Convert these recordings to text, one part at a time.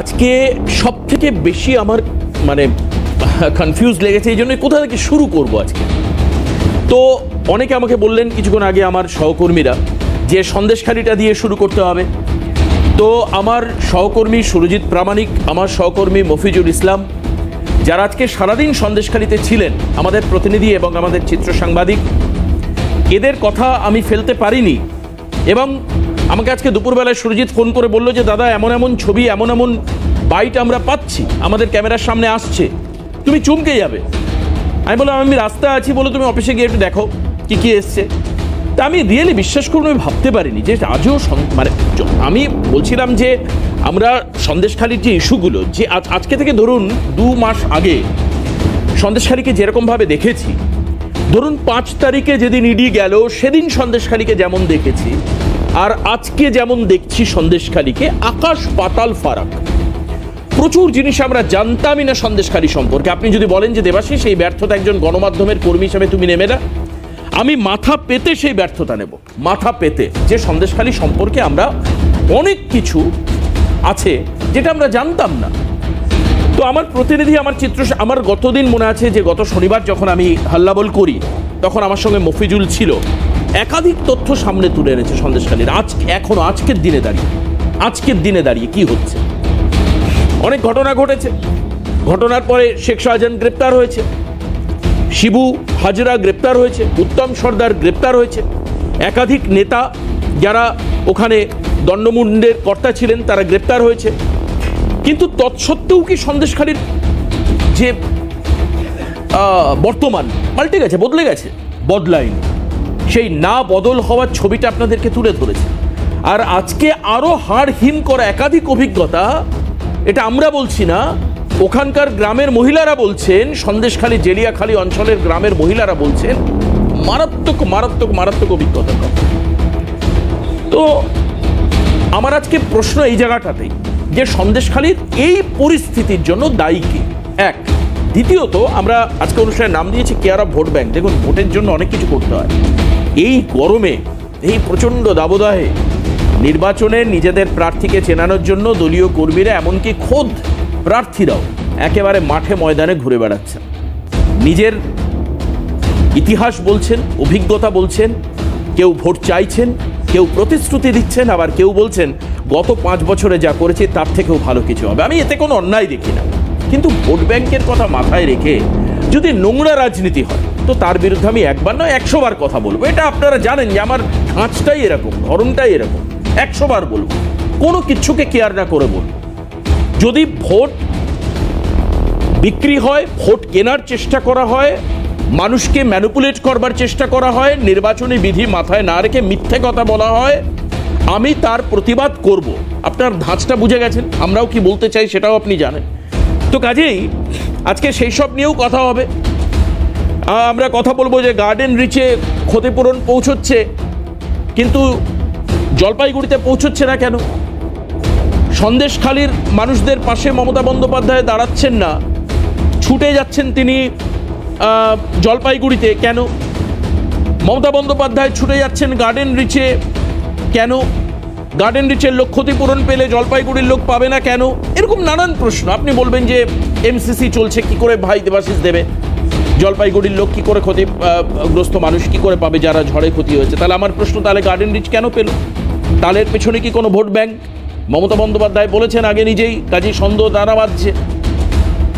আজকে সব থেকে বেশি আমার মানে কনফিউজ লেগেছে, এই জন্য কোথা থেকে শুরু করব আজকে? তো অনেকে আমাকে বললেন, কিছুক্ষণ আগে আমার সহকর্মীরা, যে সন্দেশখালিটা দিয়ে শুরু করতে হবে। তো আমার সহকর্মী সুরজিৎ প্রামাণিক, আমার সহকর্মী মফিজুল ইসলাম, যারা আজকে সারাদিন সন্দেশখালিতে ছিলেন, আমাদের প্রতিনিধি এবং আমাদের চিত্র সাংবাদিক, এদের কথা আমি ফেলতে পারিনি, এবং আমাকে আজকে দুপুরবেলায় সুরজিৎ ফোন করে বলল যে, দাদা, এমন এমন ছবি, এমন এমন বাইট আমরা পাচ্ছি। আমাদের ক্যামেরার সামনে আসছে। তুমি চমকে যাবে। আমি বললাম, আমি রাস্তায় আছি বলে তুমি অফিসে গিয়ে একটু দেখো কি কি এসছে। তা আমি রিয়েলি বিশ্বাস করুন, আমি ভাবতে পারিনি যে আজও মানে আমি বলছিলাম যে, আমরা সন্দেশখালির যে ইস্যুগুলো, যে আজ, আজকে থেকে ধরুন দু মাস আগে সন্দেশখালিকে যেরকমভাবে দেখেছি, ধরুন পাঁচ তারিখে যেদিন ইডি গেল, সেদিন সন্দেশখালিকে যেমন দেখেছি আর আজকে যেমন দেখছি সন্দেশখালিকে, আকাশ পাতাল ফারাক। প্রচুর জিনিস আমরা জানতামই না সন্দেশখালী সম্পর্কে। আপনি যদি বলেন যে দেবাশিস সেই ব্যর্থতা একজন গণমাধ্যমের কর্মী হিসেবে তুমি নেবে না। আমি মাথা পেতে সেই ব্যর্থতা নেব। মাথা পেতে। যে সন্দেশখালী সম্পর্কে আমরা অনেক কিছু আছে যেটা আমরা জানতাম না। তো আমার প্রতিনিধি, আমার চিত্র, আমার গতদিন মনে আছে যে গত শনিবার যখন আমি হাল্লাবল করি, তখন আমার সঙ্গে মফিজুল ছিল। একাধিক তথ্য সামনে তুলে এনেছে সন্দেশখালীর। আজ, এখনও আজকের দিনে দাঁড়িয়ে। আজকের দিনে দাঁড়িয়ে কি হচ্ছে? অনেক ঘটনা ঘটেছে। ঘটনার পরে শেখ শাহজাহান গ্রেপ্তার হয়েছে। শিবু হাজরা গ্রেপ্তার হয়েছে। উত্তম সর্দার গ্রেপ্তার হয়েছে। একাধিক নেতা যারা ওখানে দণ্ডমুণ্ডের কর্তা ছিলেন, তারা গ্রেপ্তার হয়েছে। কিন্তু তৎসত্ত্বেও কি সন্দেশখালীর যে বর্তমান, পাল্টে গেছে, বদলে গেছে? বদলায়নি। সেই না বদল হওয়ার ছবিটা আপনাদেরকে তুলে ধরেছে। আর আজকে আরও হাড় হিম করা একাধিক অভিজ্ঞতা, এটা আমরা বলছি না, ওখানকার গ্রামের মহিলারা বলছেন, সন্দেশখালী জেলিয়াখালী অঞ্চলের গ্রামের মহিলারা বলছেন, মারাত্মক মারাত্মক মারাত্মক অভিজ্ঞতার কথা তো আমার আজকে প্রশ্ন এই জায়গাটাতেই, যে সন্দেশখালীর এই পরিস্থিতির জন্য দায়ী কে? এক। দ্বিতীয়ত, আমরা আজকে অনুষ্ঠানে নাম দিয়েছি কেয়ার অফ ভোট ব্যাংক। দেখুন, ভোটের জন্য অনেক কিছু করতে হয়। এই গরমে, এই প্রচণ্ড দাবদাহে, নির্বাচনে নিজেদের প্রার্থীকে চেনানোর জন্য দলীয় কর্মীরা এমনকি খোদ প্রার্থীরাও একেবারে মাঠে ময়দানে ঘুরে বেড়াচ্ছেন। নিজের ইতিহাস বলছেন, অভিজ্ঞতা বলছেন, কেউ ভোট চাইছেন, কেউ প্রতিশ্রুতি দিচ্ছেন, আবার কেউ বলছেন, গত পাঁচ বছরে যা করেছে তার থেকেও ভালো কিছু হবে। আমি এতে কোনো অন্যায় দেখি না। কিন্তু ভোট ব্যাংকের কথা মাথায় রেখে যদি নোংরা রাজনীতি হয় তো তার বিরুদ্ধে আমি একবার নয় একশো বার কথা বলব। এটা আপনারা জানেন যে আমার ধাঁচটাই এরকম, ধরনটাই এরকম। একশো বার বলব। কোনো কিচ্ছুকে কেয়ার না করে বলব। যদি ভোট বিক্রি হয়, ভোট কেনার চেষ্টা করা হয়, মানুষকে ম্যানুপুলেট করবার চেষ্টা করা হয়, নির্বাচনী বিধি মাথায় না রেখে মিথ্যে কথা বলা হয়, আমি তার প্রতিবাদ করব। আপনার ধাঁচটা বুঝে গেছেন? আমরাও কি বলতে চাই সেটাও আপনি জানেন। তো কাজেই আজকে সেই সব নিয়েও কথা হবে। আমরা কথা বলব যে গার্ডেন রিচে ক্ষতিপূরণ পৌঁছচ্ছে, কিন্তু জলপাইগুড়িতে পৌঁছচ্ছে না কেন? সন্দেশখালীর মানুষদের পাশে মমতা বন্দ্যোপাধ্যায় দাঁড়াচ্ছেন না। ছুটে যাচ্ছেন তিনি জলপাইগুড়িতে কেন? মমতা বন্দ্যোপাধ্যায় ছুটে যাচ্ছেন গার্ডেন রিচে কেন? গার্ডেন রিচের লোক ক্ষতিপূরণ পেলে জলপাইগুড়ির লোক পাবে না কেন? এরকম নানান প্রশ্ন। আপনি বলবেন যে এমসিসি চলছে, কি করে ভাই দেবাশিস দেবে? জলপাইগুড়ির লোক কী করে ক্ষতিগ্রস্ত মানুষ কী করে পাবে যারা ঝড়ে ক্ষতি হয়েছে? তাহলে আমার প্রশ্ন, তাহলে গার্ডেন রিচ কেন পেল? তালের পেছনে কি কোনো ভোট ব্যাংক? মমতা বন্দ্যোপাধ্যায় বলেছেন আগে নিজেই, কাজী সন্দেহ দাঁড়া বাঁধছে।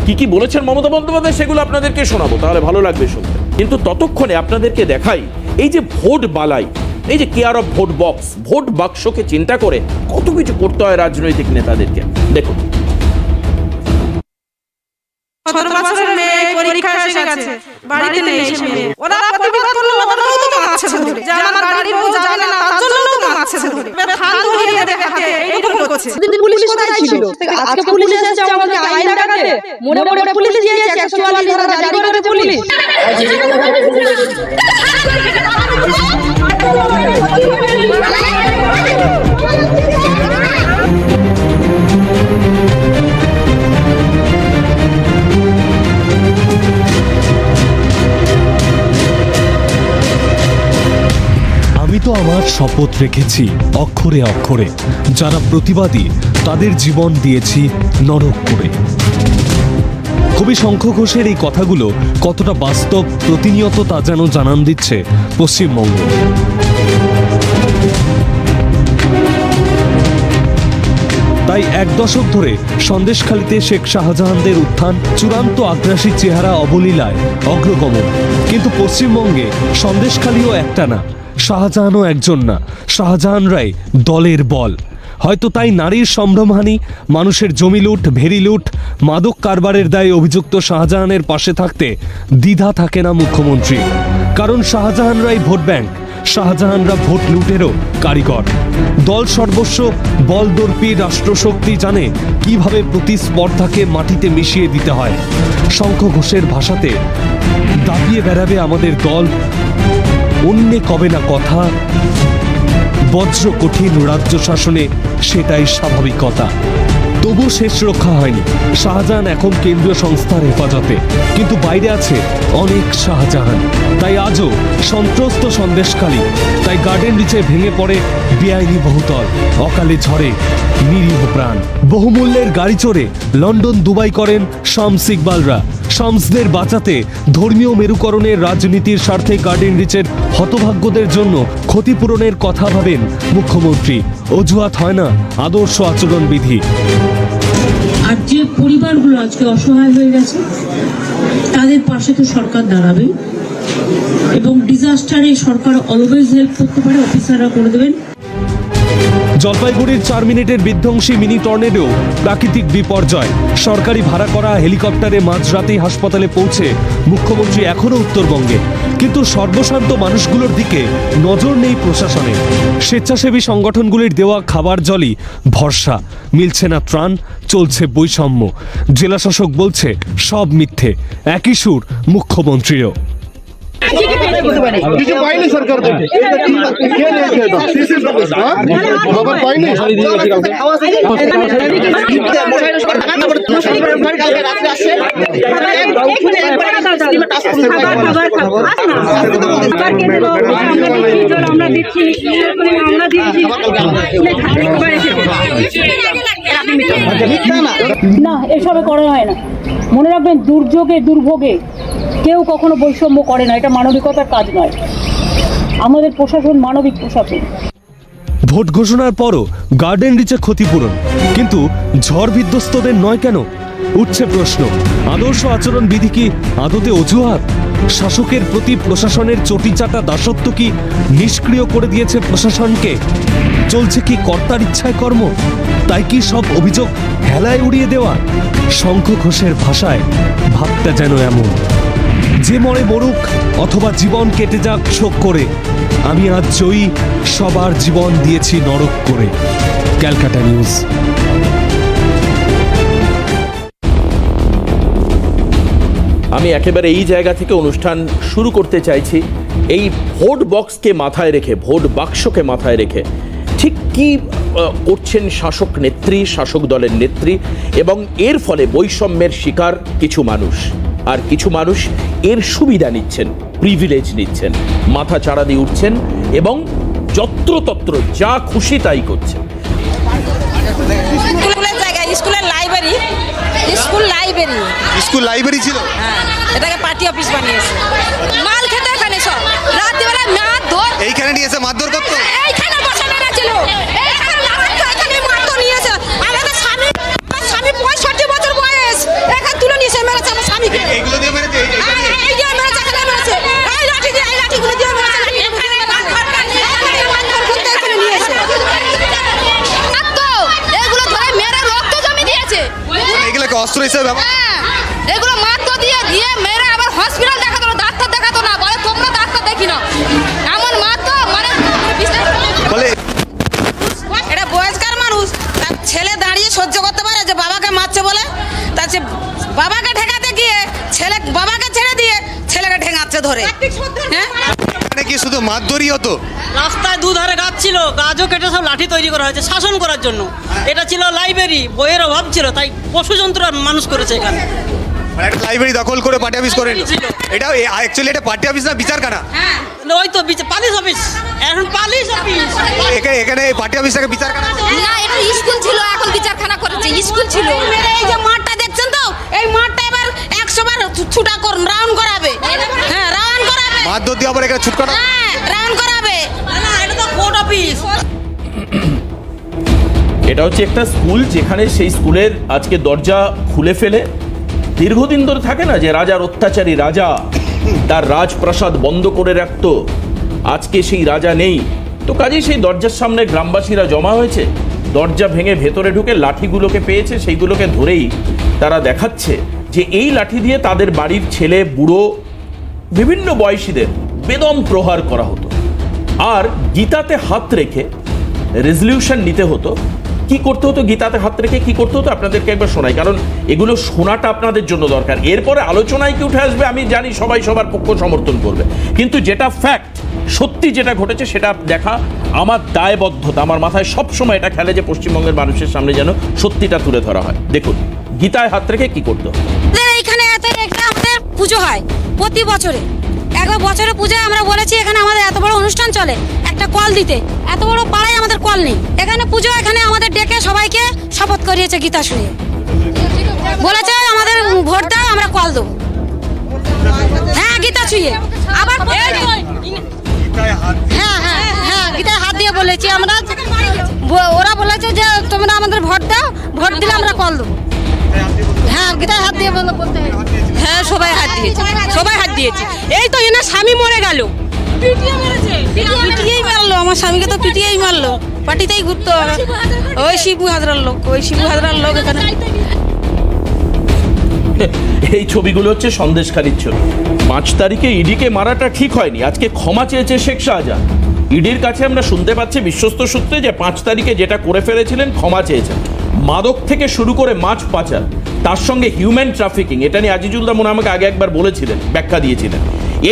কি কি বলেছেন মমতা বন্দ্যোপাধ্যায় সেগুলো আপনাদেরকে শোনাবো, তাহলে ভালো লাগবে শুনতে। কিন্তু ততক্ষণে আপনাদেরকে দেখাই, এই যে ভোট বালাই, এই যে care of vote box vote বাক্সকে চিন্তা করে কত কিছু করতে হয় রাজনৈতিক নেতাদেরকে। দেখুন সতেরো বছরের মেয়ে পরীক্ষা এসে গেছে বাড়িতে নেই সে মেয়ে ওরা প্রতিবাদ করল ওরাও তো মারছে ধরে যে আমার বাড়ির বউ জানে না তার জন্য তো মারছে ধরে থান ধরিয়ে দেবে হাতে এইরকম করছে পুলিশ কোথায় ছিল আজকে পুলিশ এসেছে আমাকে আইন দেখাতে মনে মনে পুলিশ দিয়েছে একশো চুয়াল্লিশ ধারা জারি করেছে পুলিশ আমি শপথ রেখেছি অক্ষরে অক্ষরে। যারা প্রতিবাদী, তাদের জীবন দিয়েছি নরক করে। কবি শঙ্খ ঘোষের এই কথাগুলো কতটা বাস্তব, প্রতিনিয়ত তা যেন জানান দিচ্ছে পশ্চিমবঙ্গ। তাই এক দশক ধরে সন্দেশখালিতে শেখ শাহজাহানদের উত্থান চূড়ান্ত আগ্রাসী চেহারা অবলীলায় অগ্রগমন। কিন্তু পশ্চিমবঙ্গে সন্দেশখালিও একটা না। শাহজাহানও একজন না। শাহজাহানরাই দলের বল। হয়তো তাই নারীর সম্ভ্রমহানি, মানুষের জমি লুট ভেরি লুট, মাদক কারবারের দায়ে অভিযুক্ত শাহজাহানের পাশে থাকতে দ্বিধা থাকে না মুখ্যমন্ত্রী। কারণ শাহজাহানরাই ভোট ব্যাংক, শাহজাহানরা ভোট লুটেরও কারিগর। দল সর্বস্ব বলদর্পী রাষ্ট্রশক্তি জানে কীভাবে প্রতিস্পর্ধাকে মাটিতে মিশিয়ে দিতে হয়। শঙ্খ ঘোষের ভাষাতে, দাপিয়ে বেড়াবে আমাদের দল। অন্যে কবে না কথা? বজ্র কঠিন রাজ্য শাসনে সেটাই স্বাভাবিকতা। তবু শেষ রক্ষা হয়নি। শাহজাহান এখন কেন্দ্রীয় সংস্থার হেফাজতে। কিন্তু বাইরে আছে অনেক শাহজাহান। তাই আজও সন্ত্রস্ত সন্দেশকালী তাই গার্ডেন নিচে ভেঙে পড়ে বেআইনি বহুতল। অকালে ঝরে নিরীহ প্রাণ। বহুমূল্যের গাড়ি চড়ে লন্ডন দুবাই করেন শামস ইকবালরা। শামসদের বাঁচাতে ধর্মীয় মেরুকরণের রাজনীতির স্বার্থে গার্ডেন রিচের হতভাগ্যদের জন্য ক্ষতিপূরণের কথা ভাবেন মুখ্যমন্ত্রী। অজুহাত হয় না আদর্শ আচরণবিধি। আর যে পরিবারগুলো আজকে অসহায় হয়ে গেছে, তাদের পাশে তো সরকার দাঁড়াবে। এবং ডিজাস্টারে সরকার অলওয়েজ হেল্প করতে পারে অফিসাররা করে দেবেন। জলপাইগুড়ির চার মিনিটের বিধ্বংসী মিনি টর্নেডো প্রাকৃতিক বিপর্যয়। সরকারি ভাড়া করা হেলিকপ্টারে মাঝরাতেই হাসপাতালে পৌঁছে মুখ্যমন্ত্রী এখনও উত্তরবঙ্গে। কিন্তু সর্বশান্ত মানুষগুলোর দিকে নজর নেই প্রশাসনে স্বেচ্ছাসেবী সংগঠনগুলির দেওয়া খাবার জলই ভরসা। মিলছে না ত্রাণ, চলছে বৈষম্য। জেলাশাসক বলছে, সব মিথ্যে। একই সুর মুখ্যমন্ত্রীরও কিছু পাইনি সরকার থেকে কে নিয়েছে এটা সিসি খবর পাইনি আমরা দিচ্ছি আমরা দিচ্ছি না এসবে করা হয় না মনে রাখবেন দুর্যোগে দুর্ভোগে কেউ কখনো বৈষম্য করে না, এটা মানবিকতার কাজ নয়। আমাদের প্রশাসন মানবিক প্রশাসন। ভোট ঘোষণার পরও গার্ডেন রিচে ক্ষতিপূরণ। কিন্তু ঝড় বিধ্বস্তদের নয় কেন? উঠছে প্রশ্ন। আদর্শ আচরণ বিধি কি আদতে অজুহাত? শাসকের প্রতি প্রশাসনের চটিচাটা দাসত্ব কি নিষ্ক্রিয় করে দিয়েছে প্রশাসনকে? চলছে কি কর্তার ইচ্ছায় কর্ম? তাই কি সব অভিযোগ হেলায় উড়িয়ে দেওয়া? শঙ্খ ঘোষের ভাষায় ভাবটা যেন এমন। যে মরে মরুক অথবা জীবন কেটে যাক শোক করে, আমি আজ জয়ী, সবার জীবন দিয়েছি নরক করে। ক্যালকাটা নিউজ। আমি একেবারে এই জায়গা থেকে অনুষ্ঠান শুরু করতে চাইছি। এই ভোট বক্সকে মাথায় রেখে, ভোট বাক্সকে মাথায় রেখে, ঠিক কি করছেন শাসক নেত্রী, শাসক দলের নেত্রী, এবং এর ফলে বৈষম্যের শিকার কিছু মানুষ? আর কিছু মানুষ এর সুবিধা নিচ্ছেন প্রিভিলেজ নিচ্ছেন মাথা চাড়া দিয়ে উঠছেন এবং যত্রতত্র যা খুশি তাই করছেন। স্কুলের জায়গায় স্কুলের library school library school library ছিল? হ্যাঁ এটাকে পার্টি অফিস বানিয়েছে। মাল খেতে এখানে সব। রাত্রিবেলা মাছ ধর। এইখানে নিয়ে এসে মারধর করতো? এইখানে বসে মেরেছিল স্বামীকে এইগুলো দিয়ে মেরেছে এই- দিয়ে মেরেছে, এখানে মেরেছে। এই লাঠি দিয়ে, এই লাঠিগুলো দিয়ে মেরেছে, এগুলোকে অস্ত্র হিসেবে হ্যাঁ এগুলো মাত্র দিয়ে দিয়ে মেরে আবার হসপিটাল ধরে হ্যাঁ? এখানে কি শুধু মারধরই হতো রাস্তায় দুধারে গাছ ছিল গাছও কেটে সব লাঠি তৈরি করা হয়েছে শাসন করার জন্য। এটা ছিল লাইব্রেরি বইয়ের অভাব ছিল তাই পশু জন্তু মানুষ করেছে এখানে। মানে একটা লাইব্রেরি দখল করে পার্টি অফিস করে এটা অ্যাকচুয়ালি এটা পার্টি অফিস না বিচারখানা? হ্যাঁ। ওই তো বিচ- পালিশ অফিস এখন পালিশ অফিস এখানে এখানে পার্টি অফিসটাকে বিচারখানা না এটা স্কুল ছিল এখন বিচারখানা করেছে স্কুল ছিল। এই যে মাঠটা মারধর দিয়ে আবার এখানে ছুটকানো হ্যাঁ রাউন্ড করাবে। না এটা তো কোর্ট অফিস এটা হচ্ছে একটা স্কুল যেখানে সেই স্কুলের আজকে দরজা খুলে ফেলে। দীর্ঘদিন ধরে থাকে না যে রাজার অত্যাচারী রাজা তার রাজপ্রাসাদ বন্ধ করে রাখতো। আজকে সেই রাজা নেই। তো কাজেই সেই দরজার সামনে গ্রামবাসীরা জমা হয়েছে। দরজা ভেঙে ভেতরে ঢুকে লাঠিগুলোকে পেয়েছে সেইগুলোকে ধরেই তারা দেখাচ্ছে যে এই লাঠি দিয়ে তাদের বাড়ির ছেলে বুড়ো বিভিন্ন বয়সীদের বেদম প্রহার করা হতো। আর গীতাতে হাত রেখে রেজলিউশন নিতে হতো। কি করতে হতো? গীতাতে হাত রেখে কি করতে হতো? আপনাদেরকে একবার শোনাই। কারণ এগুলো শোনাটা আপনাদের জন্য দরকার। এরপরে আলোচনায় কি উঠে আসবে? আমি জানি সবাই সবার পক্ষ সমর্থন করবে। কিন্তু যেটা ফ্যাক্ট সত্যি যেটা ঘটেছে, সেটা দেখা আমার দায়বদ্ধতা। আমার মাথায় সবসময় এটা খেলে যে পশ্চিমবঙ্গের মানুষের সামনে যেন সত্যিটা তুলে ধরা হয়। দেখুন, গীতায় হাত রেখে কি করতে একটা আমাদের পুজো হয়। প্রতি বছরে। একবার বছরে পূজায় আমরা বলেছি, এখানে আমাদের এত বড় অনুষ্ঠান চলে, একটা কল দিতে। এত বড় পাড়ায় আমাদের কল নেই। এখানে পুজো, এখানে আমাদের ডেকে সবাইকে শপথ করিয়েছে গীতা শুনে। বলেছে, আমাদের ভোট দাও, আমরা কল দেবো। হ্যাঁ গীতা ছুঁয়ে। আবার হ্যাঁ হ্যাঁ হ্যাঁ গীতায় হাত দিয়ে বলেছি আমরা। ওরা বলেছে যে, তোমরা আমাদের ভোট দাও, ভোট দিলে আমরা কল দেবো। হ্যাঁ গীতায় হাত দিয়ে বলো বলতে হয়। সবাই হাত দিয়েছে। সবাই হাত দিয়েছে। এই তো এনার স্বামী মরে গেল। পিটিয়েই মারলো আমার স্বামীকে তো পিটিয়েই মারলো। পার্টিতেই ঘুরতো ওই শিবু হাজরার লোক ওই শিবু হাজরার লোক এখানে। এই ছবিগুলো হচ্ছে সন্দেশখালির ছবি। পাঁচ তারিখে ইডিকে মারাটা ঠিক হয়নি। আজকে ক্ষমা চেয়েছে শেখ শাহজাহান। ইডির কাছে আমরা শুনতে পাচ্ছি বিশ্বস্ত সূত্রে যে পাঁচ তারিখে যেটা করে ফেলেছিলেন ক্ষমা চেয়েছেন। মাদক থেকে শুরু করে মাছ পাচার, তার সঙ্গে হিউম্যান ট্রাফিকিং এটা নিয়ে আজিজুল্লাহ মনে আমাকে আগে একবার বলেছিলেন, ব্যাখ্যা দিয়েছিলেন।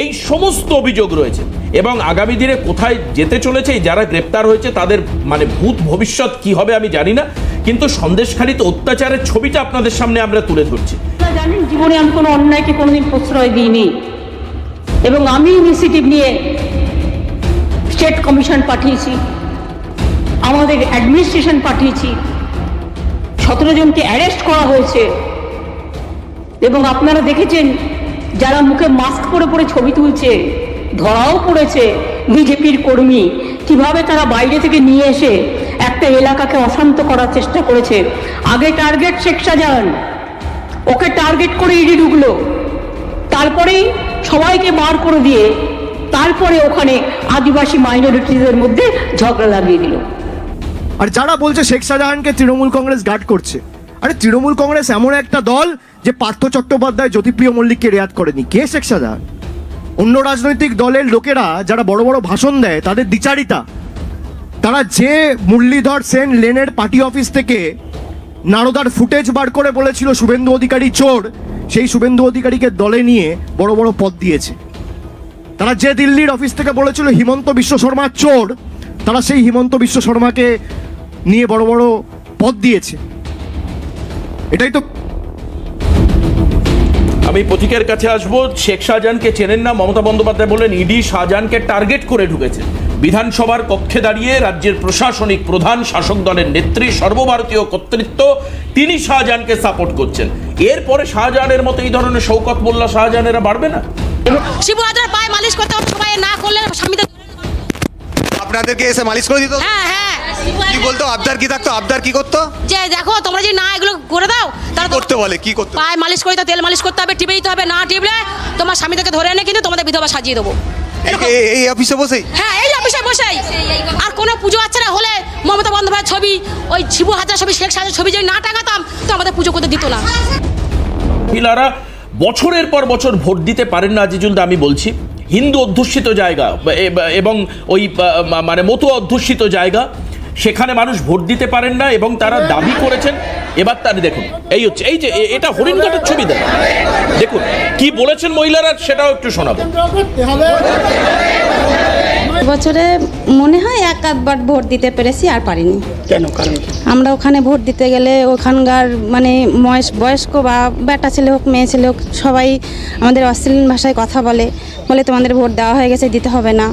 এই সমস্ত অভিযোগ রয়েছে এবং আগামী দিনে কোথায় যেতে চলেছে, যারা গ্রেপ্তার হয়েছে, তাদের মানে ভূত ভবিষ্যৎ কি হবে আমি জানি না, কিন্তু সন্দেশখালিতে অত্যাচারের ছবিটা আপনাদের সামনে আমরা তুলে ধরছি। জানেন, জীবনে আমি কোনো অন্যায়কে কোনোদিন প্রশ্রয় দিইনি। এবং আমি ইনিশিয়েটিভ নিয়ে স্টেট কমিশন পাঠিয়েছি, আমাদের অ্যাডমিনিস্ট্রেশন পাঠিয়েছি সতেরো জনকে অ্যারেস্ট করা হয়েছে। এবং আপনারা দেখেছেন, যারা মুখে মাস্ক পরে পরে ছবি তুলছে, ধরাও পড়েছে বিজেপির কর্মী। কীভাবে তারা বাইরে থেকে নিয়ে এসে একটা এলাকাকে অশান্ত করার চেষ্টা করেছে? আগে টার্গেট শেখ শাহজাহান। ওকে টার্গেট করে ইডি ঢুকলো। তারপরেই সবাইকে বার করে দিয়ে তারপরে ওখানে আদিবাসী মাইনরিটিদের মধ্যে ঝগড়া লাগিয়ে দিল। আর যারা বলছে শেখ শাহজাহানকে তৃণমূল কংগ্রেস গার্ড করছে, আরে তৃণমূল কংগ্রেস এমন একটা দল যে পার্থ চট্টোপাধ্যায় জ্যোতিপ্রিয় মল্লিককে রেয়াত করেনি। কে শেখ শাহজাহান? অন্য রাজনৈতিক দলের লোকেরা যারা বড় বড় ভাষণ দেয়, তাদের দ্বিচারিতা। তারা যে মুরলীধর সেন লেনের পার্টি অফিস থেকে নারদার ফুটেজ বার করে বলেছিল শুভেন্দু অধিকারী চোর, সেই শুভেন্দু অধিকারীকে দলে নিয়ে বড় বড় পদ দিয়েছে। তারা যে দিল্লির অফিস থেকে বলেছিল হিমন্ত বিশ্ব শর্মা চোর, তারা সেই হিমন্ত বিশ্ব শর্মাকে নিয়ে বড় বড় পদ দিয়েছে। এটাই তো আমি পথিকের কাছে আসব শেখ শাহজাহানকে চেনেন না মমতা বন্দ্যোপাধ্যায় বলেন ইডি শাহজাহানকে টার্গেট করে ঢুকেছে। বিধানসভার কক্ষে দাঁড়িয়ে রাজ্যের প্রশাসনিক প্রধান শাসক দলের নেত্রী সর্বভারতীয় কর্তৃত্ব তিনি শাহজাহানকে সাপোর্ট করছেন। এরপরে শাহজাহানের মতো এই ধরনের শৌকত মোল্লা শাহজাহানেরা বাড়বে না? শিবু পায়ে মালিশ করতে সবাই না করলে স্বামীদের আপনাদেরকে এসে মালিশ করে দিত? হ্যাঁ হ্যাঁ। কি বলতো? আবদার কি থাকতো? আবদার কি করতো? যে দেখো তোমরা যদি না এগুলো করে দাও তাহলে করতে বলে? কি করতে পায়ে মালিশ করে তেল মালিশ করতে হবে টিপে দিতে হবে না টিপলে তোমার স্বামীদেরকে ধরে এনে কিন্তু তোমাদের বিধবা সাজিয়ে দেবো। এই- অফিসে বসেই? হ্যাঁ এই অফিসে বসেই। আর কোনো পুজো আচ্ছা হলে মমতা বন্দ্যোপাধ্যায়ের ছবি ওই শিবু হাজার ছবি শেখ সাজার ছবি যদি না টাঙাতাম তো আমাদের পুজো করতে দিত না। মহিলারা বছরের পর বছর ভোট দিতে পারেন না আজিজুল দা আমি বলছি। হিন্দু অধ্যুষিত জায়গা এবং ওই মানে মতো অধ্যুষিত জায়গা। সেখানে মানুষ ভোট দিতে পারেন না এবং তারা দাবি করেছেন। এবার তার দেখুন এই হচ্ছে এই যে এটা হরিণঘাটের ছবি দেন দেখুন কি বলেছেন মহিলারা সেটাও একটু শোনাবো। বছরে মনে হয় এক আধবার ভোট দিতে পেরেছি আর পারিনি। কেন? কারণ আমরা ওখানে ভোট দিতে গেলে ওখানকার মানে বয়স বয়স্ক বা বেটা ছেলে হোক মেয়ে ছেলে হোক সবাই আমাদের অশ্লীল ভাষায় কথা বলে বলে তোমাদের ভোট দেওয়া হয়ে গেছে দিতে হবে না।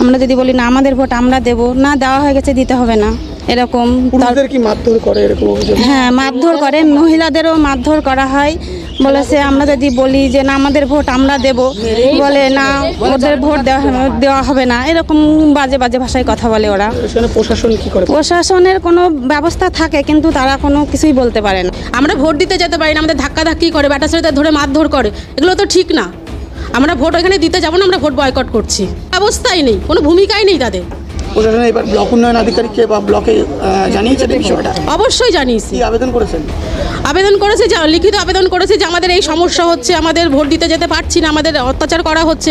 আমরা যদি বলি না আমাদের ভোট আমরা দেব। না দেওয়া হয়ে গেছে দিতে হবে না। এরকম তার- কি মারধর করে এরকম হ্যাঁ মারধর করে। মহিলাদেরও মারধর করা হয়। বলেছে আমরা যদি বলি যে না আমাদের ভোট আমরা দেব। বলে না ওদের ভোট দেওয়া হবে- দেওয়া হবে না। এরকম বাজে বাজে ভাষায় কথা বলে ওরা। প্রশাসন কি করে? প্রশাসনের কোনো ব্যবস্থা থাকে কিন্তু তারা কোনো কিছুই বলতে পারে না। আমরা ভোট দিতে যেতে পারি না আমাদের ধাক্কা ধাক্কি করে ব্যাটা ছেলেদের ধরে মারধর করে। এগুলো তো ঠিক না। আমরা ভোট ওখানে দিতে যাব না আমরা ভোট বয়কট করছি। অবস্থাই নেই কোনো ভূমিকাই নেই তাদের। প্রশাসন এবার ব্লক উন্নয়ন আধিকারিককে বা ব্লকে জানিয়েছে এই বিষয়টা? অবশ্যই জানিয়েছি। আবেদন করেছেন? আবেদন করেছে যে লিখিত আবেদন করেছে যে আমাদের এই সমস্যা হচ্ছে আমাদের ভোট দিতে যেতে পারছি না আমাদের অত্যাচার করা হচ্ছে।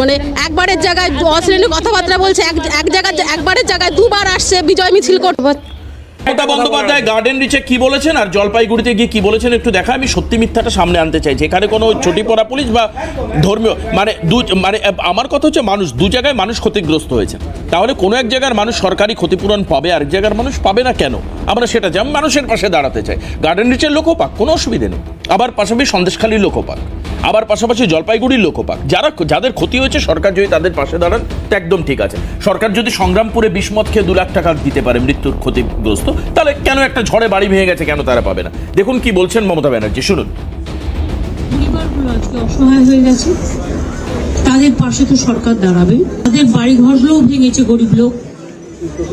মানে একবারের জায়গায় অশ্লীল কথাবার্তা বলছে এক এক জায়গায় একবারের জায়গায় দুবার আসছে বিজয় মিছিল করতে মমতা বন্দ্যোপাধ্যায় গার্ডেন রিচে কি বলেছেন আর জলপাইগুড়িতে গিয়ে কি বলেছেন একটু দেখা আমি সত্যি মিথ্যাটা সামনে আনতে চাইছি। এখানে কোনো ছুটি পড়া পুলিশ বা ধর্মীয় মানে দু মানে আমার কথা হচ্ছে মানুষ, দু জায়গায় মানুষ ক্ষতিগ্রস্ত হয়েছে। তাহলে কোনো এক জায়গার মানুষ সরকারি ক্ষতিপূরণ পাবে, আরেক জায়গার মানুষ পাবে না কেন? আমরা সেটা চাই মানুষের পাশে দাঁড়াতে চাই। গার্ডেন রিচের লোকও পাক, কোনো অসুবিধে নেই। আবার পাশাপাশি সন্দেশখালীর লোকও পাক। আবার পাশাপাশি জলপাইগুড়ির লোকও পাক যারা যাদের ক্ষতি হয়েছে, সরকার যদি তাদের পাশে দাঁড়ান, তা একদম ঠিক আছে। সরকার যদি সংগ্রামপুরে বিসমত খেয়ে দু লাখ টাকা দিতে পারে মৃত্যুর ক্ষতিগ্রস্ত, তাহলে কেন একটা ঝড়ে বাড়ি ভেঙে গেছে কেন তারা পাবে না? দেখুন কি বলছেন মমতা ব্যানার্জি, শুনুন। তাদের পাশে তো সরকার দাঁড়াবে। তাদের বাড়ি ঘরগুলোও ভেঙেছে গরিব লোক।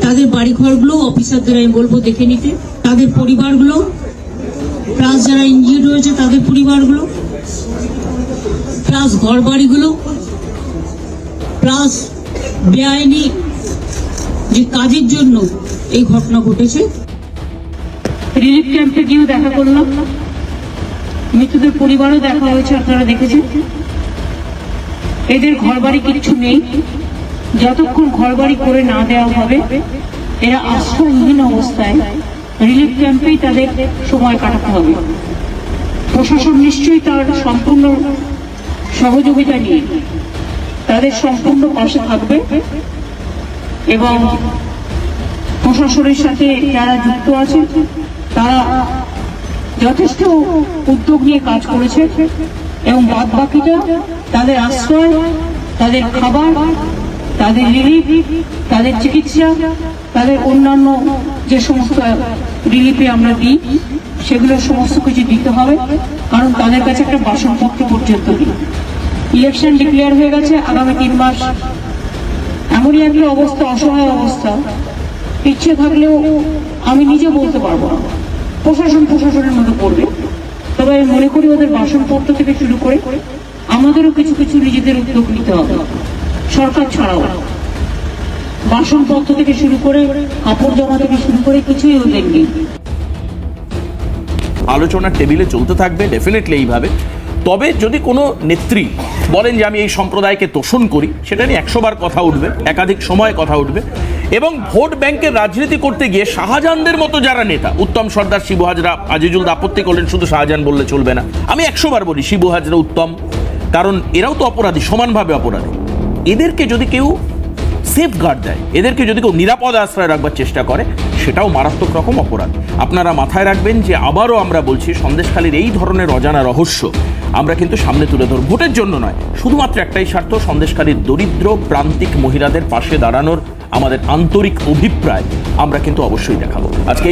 তাদের বাড়ি ঘরগুলো অফিসারদের আমি বলব দেখে নিতে। তাদের পরিবারগুলো প্লাস যারা ইনজিওর রয়েছে তাদের পরিবারগুলো প্লাস ঘর বাড়িগুলো প্লাস বেআইনি যে কাজের জন্য এই ঘটনা ঘটেছে। রিলিফ ক্যাম্পে গিয়েও দেখা করলাম মৃতদের পরিবারও দেখা হয়েছে, আপনারা দেখেছেন। এদের ঘরবাড়ি কিচ্ছু নেই। যতক্ষণ ঘর বাড়ি করে না দেওয়া হবে, এরা আশ্রয়হীন অবস্থায় রিলিফ ক্যাম্পেই তাদের সময় কাটাতে হবে। প্রশাসন নিশ্চয়ই তার সম্পূর্ণ সহযোগিতা নিয়ে তাদের সম্পূর্ণ পাশে থাকবে এবং প্রশাসনের সাথে যারা যুক্ত আছে, তারা যথেষ্ট উদ্যোগ নিয়ে কাজ করেছে এবং বাদ বাকিটা তাদের আশ্রয়, তাদের খাবার, তাদের রিলিফ তাদের চিকিৎসা, তাদের অন্যান্য যে সমস্ত রিলিফে আমরা দিই, সেগুলো সমস্ত কিছু দিতে হবে, কারণ তাদের কাছে একটা বাসনপত্র পর্যন্ত নেই। ইলেকশন ডিক্লেয়ার হয়ে গেছে, আগামী তিন মাস। এমনই একটা অবস্থা, অসহায় অবস্থা। ইচ্ছে থাকলেও আমি নিজে বলতে পারব না। প্রশাসন প্রশাসনের মধ্যে পড়বে তবে আমি মনে করি ওদের বাসনপত্র থেকে শুরু করে আমাদেরও কিছু কিছু নিজেদের উদ্যোগ নিতে হবে। সরকার ছাড়াও। বাসনপত্র থেকে শুরু করে কাপড় জামা থেকে শুরু করে কিছুই ওদের নেই আলোচনার টেবিলে চলতে থাকবে ডেফিনেটলি এইভাবে। তবে যদি কোনো নেত্রী বলেন যে আমি এই সম্প্রদায়কে তোষণ করি, সেটা নিয়ে একশো বার কথা উঠবে, একাধিক সময় কথা উঠবে। এবং ভোট ব্যাংকের রাজনীতি করতে গিয়ে শাহজাহানদের মতো যারা নেতা, উত্তম সর্দার, শিবু হাজরা, আজিজুল আপত্তি করলেন, শুধু শাহজাহান বললে চলবে না। আমি একশো বার বলি, শিবু হাজরা উত্তম, কারণ এরাও তো অপরাধী, সমানভাবে অপরাধী। এদেরকে যদি কেউ সেফ গার্ড দেয়। এদেরকে যদি কেউ নিরাপদ আশ্রয় রাখবার চেষ্টা করে, সেটাও মারাত্মক রকম অপরাধ। আপনারা মাথায় রাখবেন যে আবারও আমরা বলছি, সন্দেশখালীর এই ধরনের অজানা রহস্য আমরা কিন্তু সামনে তুলে ধরব। ভোটের জন্য নয়, শুধুমাত্র একটাই স্বার্থ, সন্দেশখালীর দরিদ্র, প্রান্তিক মহিলাদের পাশে দাঁড়ানোর আমাদের আন্তরিক অভিপ্রায় আমরা কিন্তু অবশ্যই দেখাবো। আজকে